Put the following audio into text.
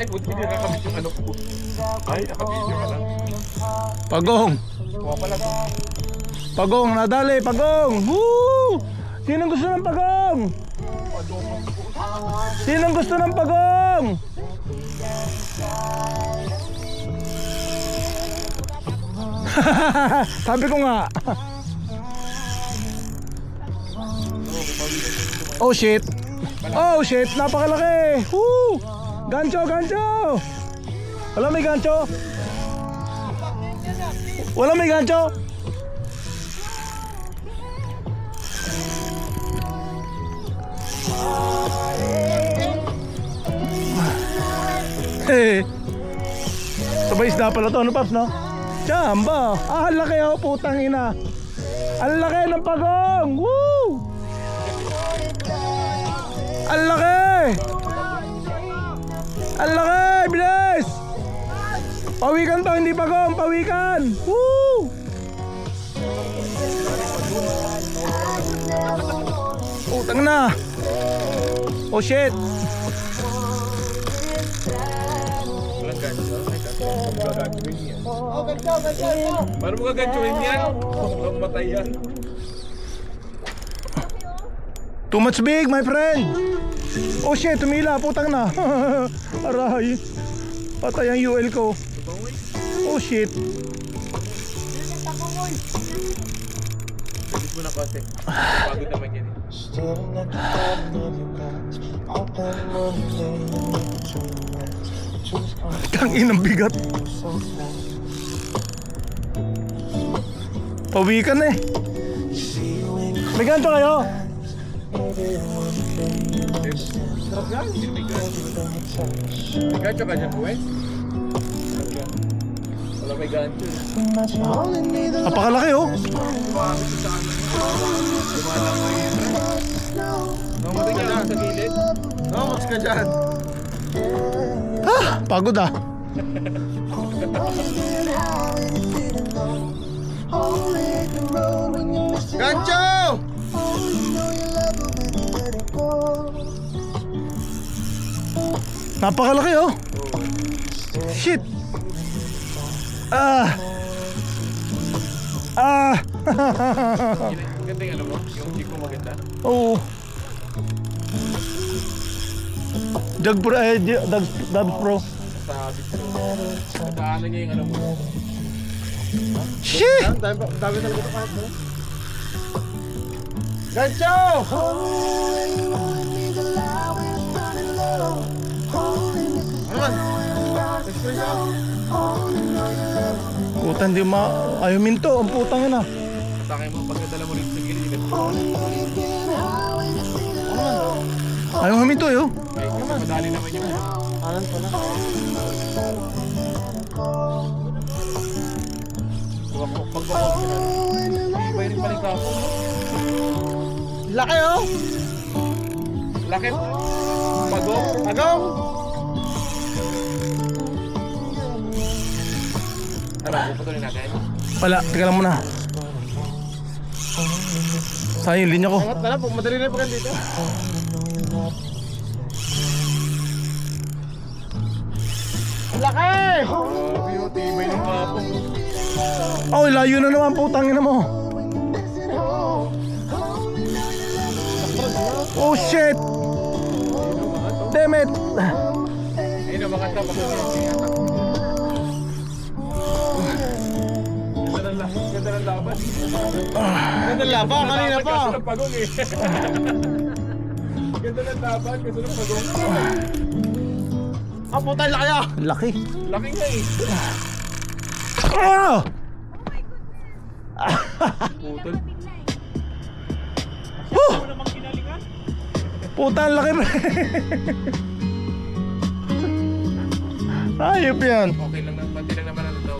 Ay, buti hindi nakakabit yung ano ko. Ay, nakabit yung lang. Pagong. Kuha pala to. Pagong, nadali, pagong. Woo! Sinong gusto ng pagong? Sinong gusto ng pagong? Sabi ko nga. Oh shit. Oh shit, napakalaki. Woo! Gancho, gancho. Wala may gancho. Wala may gancho. Eh. Sabay isda pala to, ano paps, no? Chamba. Ah, laki oh, putang ina. Ang laki ng pagong. Woo! Ang laki! Ang laki! Bilis! Pawikan to, hindi pagong. Pawikan! Woo! Putang na! Oh shit! Oh, gancho, gancho, Paano mo gaganchoin yan? Matay yan. Too much big, my friend. Oh shit, tumila, putang na. Aray. Patay ang UL ko. Oh shit. Bilis mo na kasi. Pagod naman yan eh. Staring at the of your glass Open on Kang inang bigat. so fast Pawikan eh. See you in May ganito kayo? Sarap yan. May gancho. ka dyan, yan. Wala may gancho. Napakalaki oh. Kumamit sa ano. Lumalang mo yun. Namatay ka lang sa gilid. Namatay ka dyan. Ah, pagod ah. Gancho! Napakalaki oh. Shit. Ah. Ah. Ganda yung ano mo? Yung jeep mo maganda? Oo. Jug Pro, eh, Dubs, Dubs Pro. Sabi ko. Nadaanan niya yung ano mo. Shit! Dami, dami talaga ito kahit Gancho! Ano man? Express ako. Puta, hindi ma... Ayaw minto, ang putang ina. Sa akin mo, pagkadala mo rito sa gilid, yun. Ayaw huminto eh oh. Kasi madali naman yung ano. Alan pala Pag pag Iba yung kapo. Laki oh! Laki. Pagong. Agong! Ano, puputulin natin? Wala, teka lang muna. Sayang yung linya ko. Angat na lang, madali na yung dito. Laki! Ng kapo. Oh, layo na naman putang ina mo. Oh shit! Damn it! Ayun ang mga tapak. Ganda ng laban. Ganda ng laban. Kanina pa. Kaso ng pagong eh. Ganda ng laban kaso ng pagong. Ah, puta, laki ah! Laki. Laki nga eh. Ah! Putol. Puta, ang laki pre. Ayop yan. Okay lang